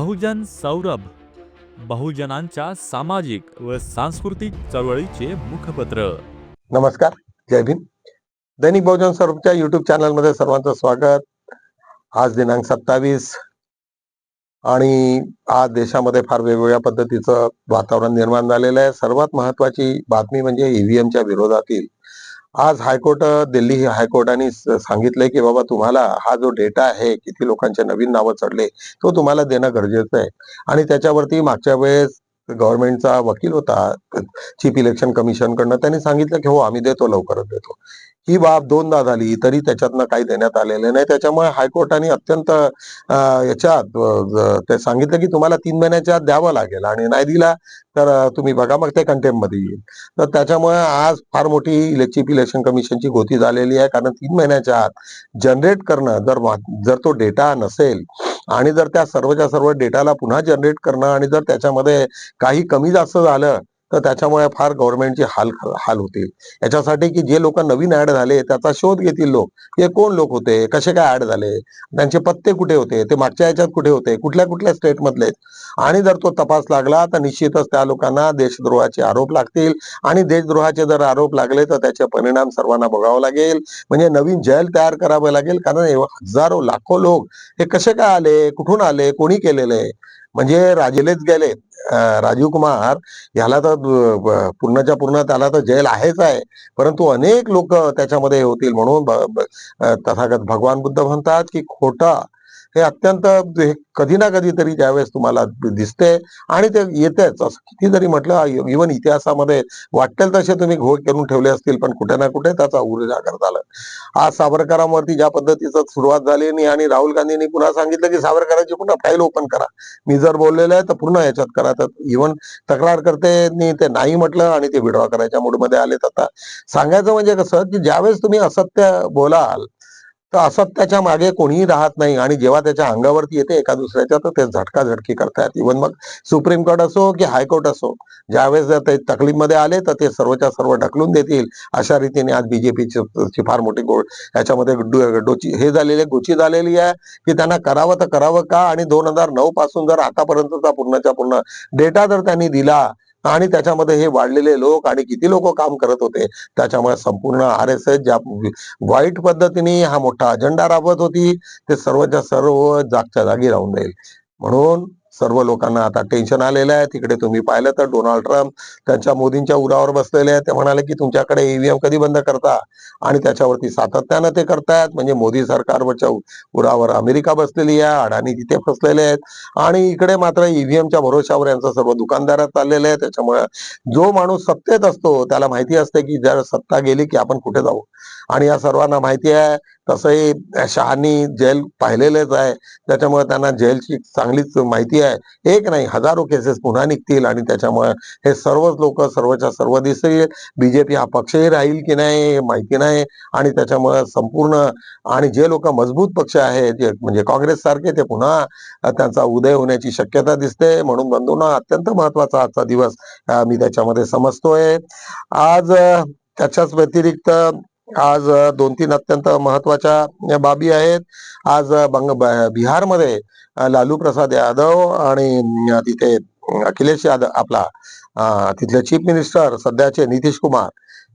बहुजन सौरभ बहुजनांच्या सामाजिक व सांस्कृतिक चळवळीचे मुखपत्र. नमस्कार जय भीम. दैनिक बहुजन सौरभच्या युट्यूब चॅनलमध्ये सर्वांचं स्वागत. आज दिनांक सत्तावीस आणि आज देशामध्ये फार वेगवेगळ्या पद्धतीचं वातावरण निर्माण झालेलं आहे. सर्वात महत्वाची बातमी म्हणजे ईव्हीएमच्या विरोधातील आज हायकोर्ट दिल्ली हायकोर्टाने सांगितलंय की बाबा तुम्हाला हा जो डेटा आहे किती लोकांचे नवीन नावं चढले तो तुम्हाला देणं गरजेचं आहे. आणि त्याच्यावरती मागच्या वेळेस गव्हर्नमेंटचा वकील होता चीफ इलेक्शन कमिशन कडनं त्यांनी सांगितलं की हो आम्ही देतो लवकरच देतो. ही बाब दोनदा झाली तरी त्याच्यातनं काही देण्यात आलेलं नाही. त्याच्यामुळे हायकोर्टाने अत्यंत याच्यात ते सांगितलं की तुम्हाला तीन महिन्याच्या आत द्यावं लागेल आणि नाही दिला तर तुम्ही बघा मग ते कंटेममध्ये येईल. तर त्याच्यामुळे आज फार मोठी चीफ इलेक्शन कमिशनची गोती झालेली आहे. कारण तीन महिन्याच्या आत जनरेट करणं जर जर तो डेटा नसेल आणि जर त्या सर्वच्या सर्व डेटाला पुन्हा जनरेट करणं आणि जर त्याच्यामध्ये काही कमी जास्त झालं तर त्याच्यामुळे फार गव्हर्नमेंटचे हाल हाल होतील. याच्यासाठी की जे लोक नवीन ऍड झाले त्याचा शोध घेतील लोक. हे कोण लोक होते? कसे काय ऍड झाले? त्यांचे पत्ते कुठे होते? ते मागच्या याच्यात कुठे होते? कुठल्या कुठल्या स्टेट मधले आणि जर तो तपास लागला तर निश्चितच त्या लोकांना देशद्रोहाचे आरोप लागतील. आणि देशद्रोहाचे जर आरोप लागले तर त्याचे परिणाम सर्वांना बघावं लागेल. म्हणजे नवीन जेल तयार करावं लागेल. कारण हजारो लाखो लोक हे कसे काय आले? कुठून आले? कोणी केलेले म्हणजे राजेलेच गेले. राजीव कुमार याला तर पूर्णच्या पूर्ण त्याला तर जेल आहेच आहे. परंतु अनेक लोक त्याच्यामध्ये होतील म्हणून तथागत भगवान बुद्ध म्हणतात की खोटा हे अत्यंत हे कधी ना कधी तरी त्यावेळेस तुम्हाला दिसते आणि ते येतेच असं किती जरी म्हटलं इव्हन इतिहासामध्ये वाटेल तसे तुम्ही घोळ करून ठेवले असतील पण कुठे ना कुठे त्याचा उजागर झाला. आज सावरकरांवरती ज्या पद्धतीचं सुरुवात झाली आणि- आणि राहुल गांधींनी पुन्हा सांगितलं की सावरकरांची पुन्हा फाईल ओपन करा. मी जर बोललेलं आहे तर पूर्ण याच्यात करा. तर इव्हन तक्रार करते ते नाही म्हटलं आणि ते विड्रॉ करायच्या मूडमध्ये आलेत आता. सांगायचं म्हणजे कसं की ज्यावेळेस तुम्ही असत्य बोलाल तर असत्याच्या मागे कोणीही राहत नाही आणि जेव्हा त्याच्या अंगावरती येते एका दुसऱ्याच्या तर ते झटका झटकी करतायत इव्हन मग सुप्रीम कोर्ट असो की हायकोर्ट असो ज्यावेळेस जर ते तकलीफमध्ये आले तर ते सर्वच्या सर्व ढकलून देतील. अशा रीतीने आज बीजेपीची फार मोठी गो याच्यामध्ये डोची हे झालेले गुची झालेली आहे की त्यांना करावं तर करावं का? आणि दोन हजार नऊ पासून जर आतापर्यंतचा पूर्णच्या पूर्ण डेटा जर त्यांनी दिला आणि त्याच्यामध्ये हे वाढलेले लोक आणि किती लोक काम करत होते त्याच्यामुळे संपूर्ण आर एस एस ज्या वाईट पद्धतीने हा मोठा अजेंडा राबवत होती ते सर्वच्या सर्व जागच्या जागी राहून जाईल. म्हणून सर्व लोकांना आता टेन्शन आलेलं आहे. तिकडे तुम्ही पाहिलं तर डोनाल्ड ट्रम्प त्यांच्या मोदींच्या उरावर बसलेले आहेत. ते म्हणाले की तुमच्याकडे ईव्हीएम कधी बंद करता? आणि त्याच्यावरती सातत्यानं ते करतायत. म्हणजे मोदी सरकारवरच्या उरावर अमेरिका बसलेली आहे. अडाणी तिथे फसलेले आहेत. आणि इकडे मात्र ईव्हीएमच्या भरोशावर यांचं सर्व दुकानदारात चाललेलं आहे. त्याच्यामुळे जो माणूस सत्तेत असतो त्याला माहिती असते की जर सत्ता गेली की आपण कुठे जाऊ? आणि या सर्वांना माहिती आहे तसंही शहानी जेल पाहिलेलेच आहे. त्याच्यामुळे त्यांना जेलची चांगलीच माहिती आहे. एक नाही हजारो केसेस पुन्हा निघतील आणि त्याच्यामुळे हे सर्वच लोक सर्वच्या सर्व दिसतील. बीजेपी हा पक्षही राहील की नाही हे माहिती नाही. आणि त्याच्यामुळे संपूर्ण आणि जे लोक मजबूत पक्ष आहेत जे म्हणजे काँग्रेस सारखे ते पुन्हा त्यांचा उदय होण्याची शक्यता दिसते. म्हणून बंधूंना अत्यंत महत्त्वाचा आजचा दिवस मी त्याच्यामध्ये समजतोय. आज त्याच्याच व्यतिरिक्त आज दोन तीन अत्यंत महत्त्वाच्या बाबी आहेत. आज बंग बिहारमध्ये लालू प्रसाद यादव आणि तिथे अखिलेश यादव आपला तिथले चीफ मिनिस्टर सध्याचे नितीश कुमार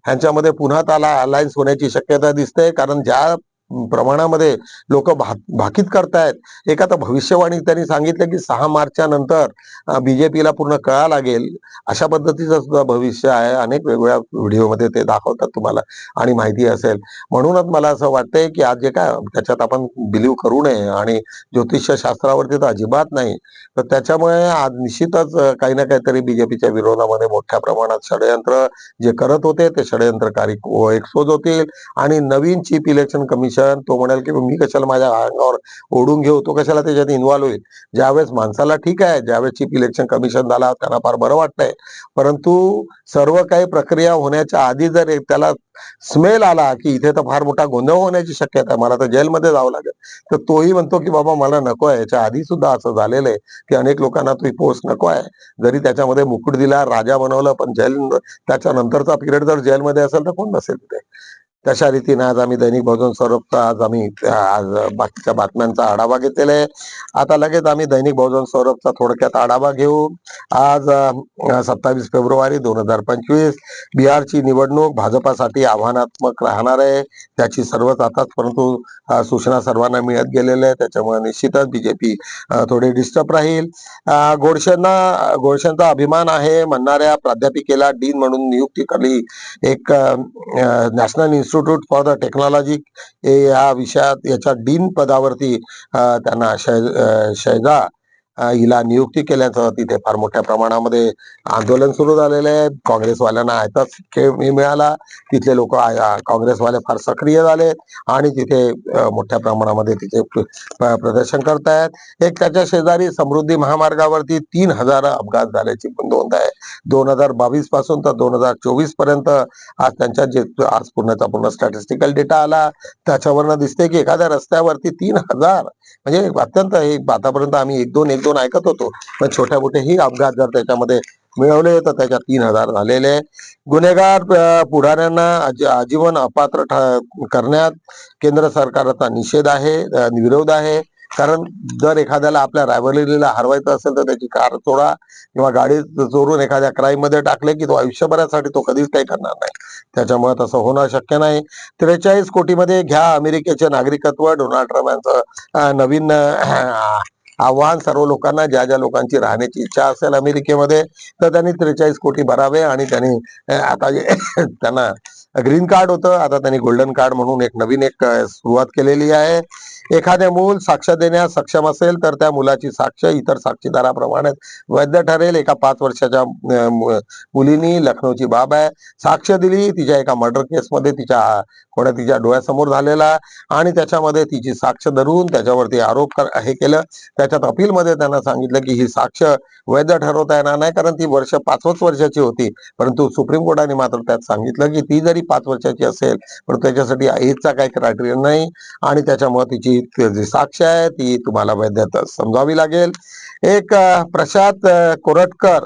ह्यांच्यामध्ये पुन्हा त्याला अलायन्स होण्याची शक्यता दिसते. कारण ज्या प्रमाणामध्ये लोक भा भाकीत करतायत. एक आता भविष्यवाणी त्यांनी सांगितलं की सहा मार्चच्या नंतर बीजेपीला पूर्ण कळा लागेल. अशा पद्धतीचं सुद्धा भविष्य आहे. अनेक वेगवेगळ्या व्हिडिओमध्ये ते दाखवतात तुम्हाला आणि माहिती असेल. म्हणूनच मला असं वाटतंय की आज जे काय त्याच्यात आपण बिलीव्ह करू नये आणि ज्योतिषशास्त्रावरती तर अजिबात नाही. तर त्याच्यामुळे आज निश्चितच काही ना काहीतरी बीजेपीच्या विरोधामध्ये मोठ्या प्रमाणात षडयंत्र जे करत होते ते षडयंत्रकारी एक्सपोज होतील. आणि नवीन चीफ इलेक्शन कमिशन तो म्हणाल की मी कशाला माझ्या अंगावर ओढून घेऊ तो कशाला त्याच्यात इन्व्हॉल्व्ह होईल? ज्यावेळेस माणसाला ठीक आहे ज्यावेळेस चीफ इलेक्शन कमिशन झाला त्यांना फार बरं वाटतंय. परंतु सर्व काही प्रक्रिया होण्याच्या आधी जर त्याला स्मेल आला की इथे तर फार मोठा गोंधळ होण्याची शक्यता आहे. मला तर जेलमध्ये जावं लागेल. तर तोही म्हणतो की बाबा मला नको आहे. याच्या आधी सुद्धा असं झालेलं आहे की अनेक लोकांना तो पोस्ट नको आहे. जरी त्याच्यामध्ये मुकुट दिला राजा बनवलं पण जेल त्याच्यानंतरचा पिरियड जर जेलमध्ये असेल तर कोण नसेल तिथे? तशा रीतीने आज आम्ही दैनिक बहुजन स्वरूपचा आज आम्ही आज बाकीच्या बातम्यांचा आढावा घेतलेला आहे. आता लगेच आम्ही दैनिक बहुजन स्वरूपचा थोडक्यात आढावा घेऊ. आज सत्तावीस फेब्रुवारी दोन हजार पंचवीस बिहारची निवडणूक भाजपासाठी आव्हानात्मक राहणार आहे. त्याची सर्वच आताच परंतु सूचना सर्वांना मिळत गेलेल्या आहे त्याच्यामुळे निश्चितच बीजेपी थोडी डिस्टर्ब राहील. गोडशेंना गोडशेंचा अभिमान आहे. म्हणणाऱ्या प्राध्यापिकेला डीन म्हणून नियुक्ती केली एक national institute for the technology या विषयात याच्या डीन पदावरती त्यांना शै शैजा हिला नियुक्ती केल्याचं तिथे फार मोठ्या प्रमाणामध्ये आंदोलन सुरू झालेलं आहे. काँग्रेसवाल्यांना आयताच खेळ मिळाला. तिथले लोक काँग्रेसवाले फार सक्रिय झाले आणि तिथे मोठ्या प्रमाणामध्ये तिथे प्रदर्शन करतायत. एक त्याच्या शेजारी समृद्धी महामार्गावरती तीन हजार अपघात झाल्याची पण नोंद आहे. दोन हजार बावीसपासून तर दोन हजार चोवीसपर्यंत आज त्यांच्या जे आज पूर्णचा पूर्ण स्टॅटिस्टिकल डेटा आला. त्याच्यावरनं दिसते की एखाद्या रस्त्यावरती तीन हजार म्हणजे अत्यंत हे आतापर्यंत आम्ही एक दोन एक दोन ऐकत होतो. पण छोट्या मोठेही अपघात जर त्याच्यामध्ये मिळवले तर त्याच्यात तीन हजार झालेले. गुन्हेगार पुढाऱ्यांना आजीवन अपात्र ठ- करण्यात केंद्र सरकारचा निषेध आहे विरोध आहे. कारण जर एखाद्याला आपल्या रायबरेलीला हरवायचं असेल तर त्याची कार चोरा किंवा गाडी चोरून एखाद्या क्राईममध्ये टाकले की तो आयुष्यभरासाठी तो कधीच काही करणार नाही. त्याच्यामुळे तसं होणं शक्य नाही. त्रेचाळीस कोटीमध्ये घ्या अमेरिकेचे नागरिकत्व. डोनाल्ड ट्रम्प यांचं नवीन आव्हान सर्व लोकांना ज्या ज्या लोकांची राहण्याची इच्छा असेल अमेरिकेमध्ये तर त्यांनी त्रेचाळीस कोटी भरावे आणि त्यांनी आता त्यांना ग्रीन कार्ड होतं. आता त्यांनी गोल्डन कार्ड म्हणून एक नवीन एक सुरुवात केलेली आहे. एखादे मूल साक्ष देण्यास सक्षम असेल तर त्या मुलाची साक्ष इतर साक्षीदाराप्रमाणे वैध ठरेल. एका पाच वर्षाच्या मुलीनी लखनौची बाब आहे. साक्ष दिली तिच्या एका मर्डर केसमध्ये तिच्या कोणा तिच्या डोळ्यासमोर झालेला आणि त्याच्यामध्ये तिची साक्ष धरून त्याच्यावरती आरोप कर- हे केलं. त्याच्यात अपीलमध्ये त्यांना सांगितलं की ही साक्ष वैध ठरवता येणार नाही कारण ती वर्ष पाचवच वर्षाची होती. परंतु सुप्रीम कोर्टाने मात्र त्यात सांगितलं की ती जरी पाच वर्षाची असेल पण त्याच्यासाठी एजचा काही क्रायटेरिया नाही आणि त्याच्यामुळे तिची जी साक्ष आहे ती तुम्हाला वैधता समजावी लागेल. एक प्रशांत कोरटकर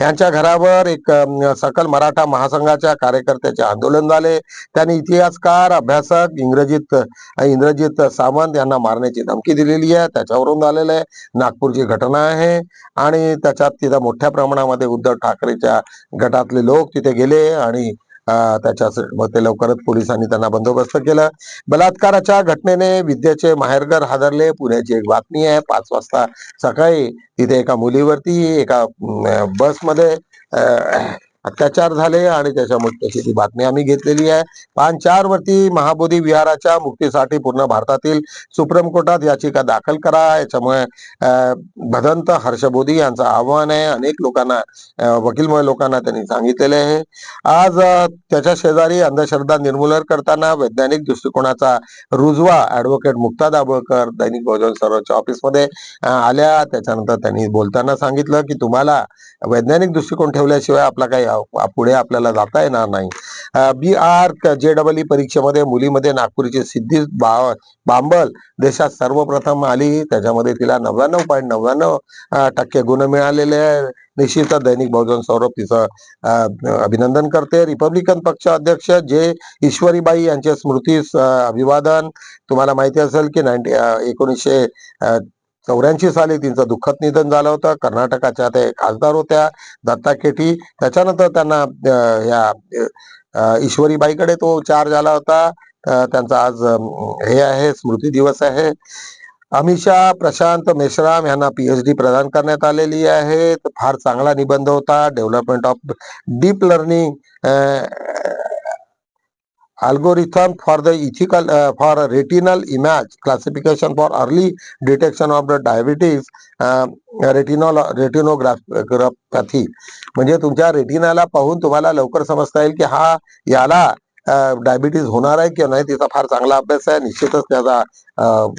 यांच्या घरावर एक सकल मराठा महासंघाच्या कार्यकर्त्याचे आंदोलन झाले. त्यांनी इतिहासकार अभ्यासक इंग्रजीत इंद्रजित सावंत यांना मारण्याची धमकी दिलेली आहे. त्याच्यावरून झालेलं आहे. नागपूरची घटना आहे आणि त्याच्यात तिथं मोठ्या प्रमाणामध्ये उद्धव ठाकरेच्या गटातले लोक तिथे गेले आणि त्याच्या मग ते लवकरच पोलिसांनी त्यांना बंदोबस्त केलं. बलात्काराच्या घटनेने विद्येचे माहेरघर हादरले. पुण्याची एक बातमी आहे पाच वाजता सकाळी तिथे एका मुलीवरती एका बसमध्ये अ अत्याचार झाले आणि त्याच्यामुळे त्याची ती बातमी आम्ही घेतलेली आहे. पान चार वरती महाबोधी विहाराच्या मुक्तीसाठी पूर्ण भारतातील सुप्रीम कोर्टात याचिका दाखल करा. याच्यामुळे भदंत हर्षबोधी यांचं आव्हान आहे. अनेक लोकांना वकीलमुळे वकीलमय लोकांना त्यांनी सांगितलेले आहे. आज त्याच्या शेजारी अंधश्रद्धा निर्मूलन करताना वैज्ञानिक दृष्टिकोनाचा रुजवा ऍडव्होकेट मुक्ता दाभोळकर दैनिक बहुजन सर्वोच्च ऑफिसमध्ये आल्या. त्याच्यानंतर त्यांनी बोलताना सांगितलं की तुम्हाला वैज्ञानिक दृष्टिकोन ठेवल्याशिवाय आपला काही पुढे आपल्याला जाता येणार नाही. B R J double E परीक्षेमध्ये मुलीमध्ये नागपूरची सिद्धी बा बांबल देशात सर्वप्रथम आली. त्याच्यामध्ये तिला नव्याण्णव पॉईंट नव्याण्णव टक्के गुण मिळालेले आहे निश्चितच दैनिक बहुजन सौरभ तिचं अभिनंदन करते. रिपब्लिकन पक्ष अध्यक्ष जे ईश्वरीबाई यांचे स्मृतीस अभिवादन. तुम्हाला माहिती असेल की नाईन्टी एकोणीसशे चौऱ्याऐंशी साली त्यांचं दुःखद निधन झालं होतं. कर्नाटकाच्या ते खासदार होत्या दत्ता केटी. त्याच्यानंतर त्यांना या ईश्वरीबाईकडे तो चार झाला होता. त्यांचा आज हे आहे स्मृती दिवस आहे. अमिषा प्रशांत मेश्राम यांना पीएचडी प्रदान करण्यात आलेली आहे फार चांगला निबंध होता. Development of deep learning algorithm for the ethical uh, for retinal image classification for early detection of the diabetes uh, retinol retinography म्हणजे तुमच्या रेटिनाला पाहून तुम्हाला लवकर समजता येईल की हा याला डायबिटीज होणार आहे किंवा नाही तिचा फार चांगला अभ्यास आहे. निश्चितच त्याचा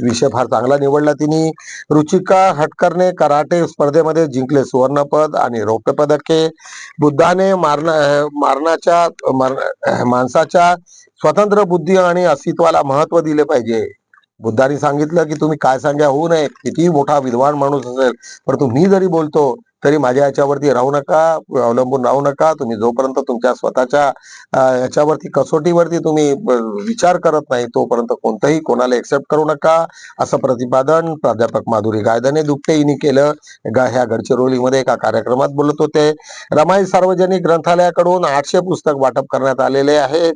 विषय फार चांगला निवडला तिने. रुचिका हटकरने कराटे स्पर्धेमध्ये जिंकले सुवर्णपद आणि रौप्य पदके बुद्धाने मारणा मारणाच्या मार- माणसाच्या स्वतंत्र बुद्धी आणि अस्तित्वाला महत्त्व दिले पाहिजे. बुद्धाने सांगितलं की तुम्ही काय सांगा होऊ नये. कितीही मोठा विद्वान माणूस असेल परंतु मी जरी बोलतो तरी माझ्या याच्यावरती राहू नका अवलंबून राहू नका. तुम्ही जोपर्यंत तुमच्या स्वतःच्या याच्यावरती कसोटीवरती तुम्ही विचार करत नाही तोपर्यंत कोणतंही कोणाला एक्सेप्ट करू नका. असं प्रतिपादन प्राध्यापक माधुरी गायदने दुपटे यांनी केलं. गा- ह्या गडचिरोलीमध्ये एका कार्यक्रमात बोलत होते. रमाई सार्वजनिक ग्रंथालयाकडून आठशे पुस्तक वाटप करण्यात आलेले आहेत.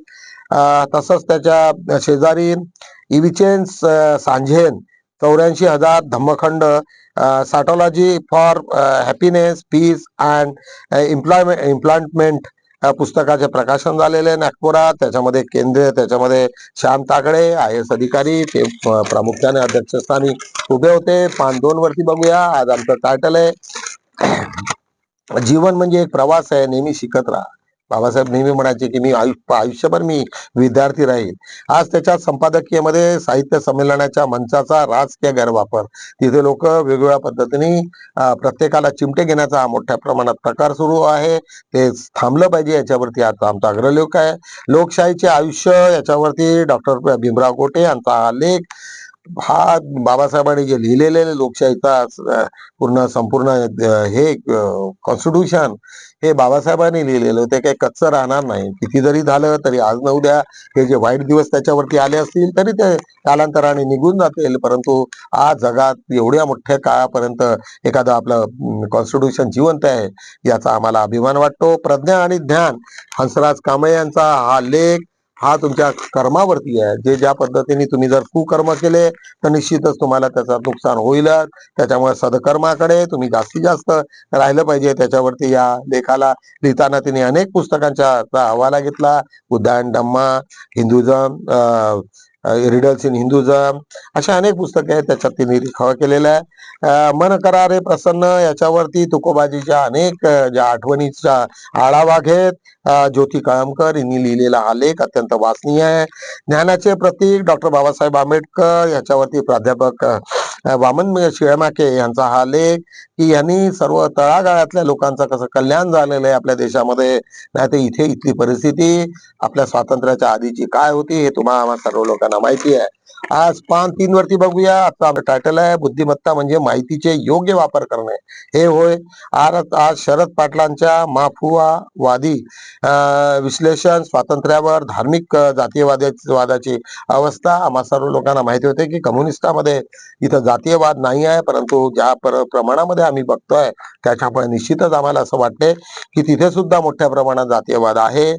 तसंच त्याच्या शेजारी इविचेन्स सांझेन चौऱ्याऐंशी हजार धम्मखंड cytology for happiness peace and employment employment पुस्तकाचे प्रकाशन झालेले नागपुरात. त्याच्यामध्ये केंद्रीय त्याच्यामध्ये श्याम तागडे आय एस अधिकारी ते प्रामुख्याने अध्यक्षस्थानी उभे होते. पान दोन वरती बघूया. आज आमचं टायटल आहे जीवन म्हणजे एक प्रवास आहे नेहमी शिकत राहा. बाबासाहेब नेहमी म्हणायचे की मी आयुष्य आयुष्यभर मी विद्यार्थी राहील. आज त्याच्या संपादकीयमध्ये साहित्य संमेलनाच्या मंचाचा राजकीय गैरवापर. तिथे लोक वेगवेगळ्या पद्धतीने प्रत्येकाला चिमटे घेण्याचा हा मोठ्या प्रमाणात प्रकार सुरू आहे. ते थांबलं पाहिजे याच्यावरती आता आमचा अग्रलेख आहे. लोकशाहीचे आयुष्य याच्यावरती डॉक्टर भीमराव गोटे यांचा हा लेख. हा बाबासाहेबांनी जे लिहिलेले लोकशाहीचा पूर्ण संपूर्ण हे कॉन्स्टिट्यूशन हे बाबासाहेबांनी लिहिलेलं ते काही कच्चं राहणार नाही. किती जरी झालं तरी आज न उद्या हे जे वाईट दिवस त्याच्यावरती आले असतील तरी ते कालांतराने निघून जातील. परंतु आज जगात एवढ्या मोठ्या काळापर्यंत एखादं आपलं कॉन्स्टिट्यूशन जिवंत आहे याचा आम्हाला अभिमान वाटतो. प्रज्ञा आणि ज्ञान हंसराज कांबळे यांचा हा लेख हा तुमच्या कर्मावरती आहे. जे ज्या पद्धतीने तुम्ही जर कुकर्म केले तर निश्चितच तुम्हाला त्याचं नुकसान होईलच. त्याच्यामुळे सदकर्माकडे तुम्ही जास्तीत जास्त राहिलं पाहिजे. त्याच्यावरती या लेखाला लिहिताना तिने अनेक पुस्तकांचा हवाला घेतला. बुद्धायन डम्मा हिंदुझम रिडल्स इन हिंदुझम अशा अनेक पुस्तके आहेत त्याच्यात तिने लिखावा केलेला आहे. मन करा रे प्रसन्न याच्यावरती तुकोबाजीच्या अनेक ज्या आठवणीचा आढावा घेत ज्योती कळमकर यांनी लिहिलेला हा लेख अत्यंत वाचनीय आहे. ज्ञानाचे प्रतीक डॉक्टर बाबासाहेब आंबेडकर याच्यावरती प्राध्यापक वामन शिळमाके यांचा हा लेख की यांनी सर्व तळागाळातल्या लोकांचं कसं कल्याण झालेलं आहे आपल्या देशामध्ये. नाही तर इथे इथली परिस्थिती आपल्या स्वातंत्र्याच्या आधीची काय होती हे तुम्हाला सर्व लोकांना माहिती आहे. आज पान तीन वरती बघूया. आता आपलं टायटल आहे बुद्धिमत्ता म्हणजे माहितीचे योग्य वापर करणे. हे होय. आज आज शरद पाटलांच्या माफुआ वादी विश्लेषण स्वातंत्र्यावर धार्मिक अं, जातीयवादाची वादाची अवस्था. आम्हा सर्व लोकांना माहिती होते की कम्युनिस्टामध्ये इथं जातीयवाद नाही आहे परंतु ज्या पर प्रमाणामध्ये आम्ही बघतोय त्याच्यामुळे निश्चितच आम्हाला असं वाटते की तिथे सुद्धा मोठ्या प्रमाणात जातीयवाद आहे.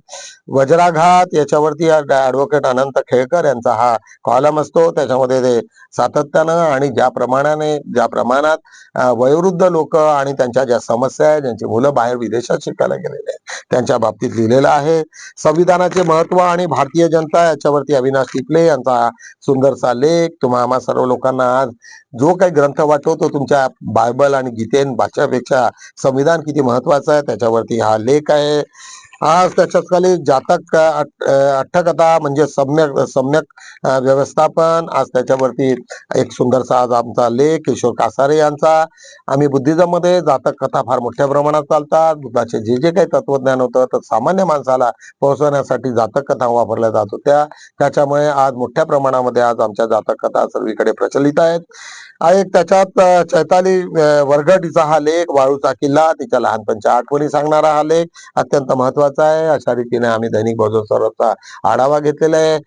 वज्राघात याच्यावरती ऍडव्होकेट अनंत खेळकर यांचा हा कॉलम असतो. त्याच्यामध्ये ते सातत्यानं आणि ज्या प्रमाणाने ज्या प्रमाणात वयोवृद्ध लोक आणि त्यांच्या ज्या समस्या आहेत ज्यांची मुलं बाहेर विदेशात शिकायला गेलेले आहेत त्यांच्या बाबतीत लिहिलेलं आहे. संविधानाचे महत्त्व आणि भारतीय जनता याच्यावरती अविनाश टिपले यांचा सुंदरसा लेख. तुम्हा आम्हा सर्व लोकांना आज जो काही ग्रंथ वाटतो तो तुमच्या बायबल आणि गीतेन भाषापेक्षा संविधान किती महत्वाचं आहे त्याच्यावरती हा लेख आहे. आज त्याच्यात खाली जातक अ, अट्टकथा म्हणजे सम्यक सम्यक व्यवस्थापन. आज त्याच्यावरती एक सुंदरसा आज आमचा लेख किशोर कासारे यांचा. आम्ही बुद्धिझममध्ये जातक कथा फार मोठ्या प्रमाणात चालतात. बुद्धाचे जे जे काही तत्वज्ञान होतं तर सामान्य माणसाला पोहोचवण्यासाठी जातक कथा वापरल्या जात होत्या. त्याच्यामुळे आज मोठ्या प्रमाणामध्ये आज आमच्या जातक कथा सर्वीकडे प्रचलित आहेत. एक त्याच्यात चैताली अ, हा लेख वाळूचा किल्ला तिच्या लहानपणच्या आठवणी सांगणारा हा लेख अत्यंत महत्त्वाचा आहे. अशा रीतीने आम्ही दैनिक भोजन आढावा घेतलेला आहे.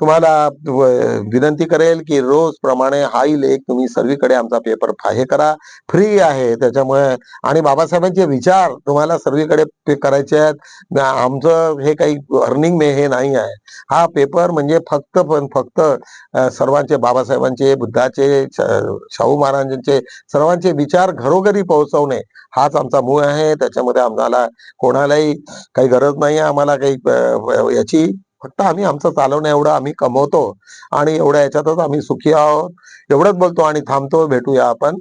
तुम्हाला विनंती करेल की रोज प्रमाणे हाही लेख तुम्ही सर्वीकडे आमचा पेपर हे करा. फ्री आहे त्याच्यामुळे. आणि बाबासाहेबांचे विचार तुम्हाला सर्वीकडे करायचे आहेत. आमचं हे काही अर्निंग मे हे नाही आहे. हा पेपर म्हणजे फक्त पण फक्त सर्वांचे बाबासाहेबांचे बुद्धाचे शाहू महाराजांचे सर्वांचे विचार घरोघरी पोहोचवणे हाच आमचा मूळ आहे. त्याच्यामध्ये आम्हाला कोणालाही काही गरज नाही आहे आम्हाला काही याची. फक्त आम्ही आमचं चालवणं एवढं आम्ही कमवतो आणि एवढ्या याच्यातच आम्ही सुखी आहोत. एवढंच बोलतो आणि थांबतो भेटूया आपण.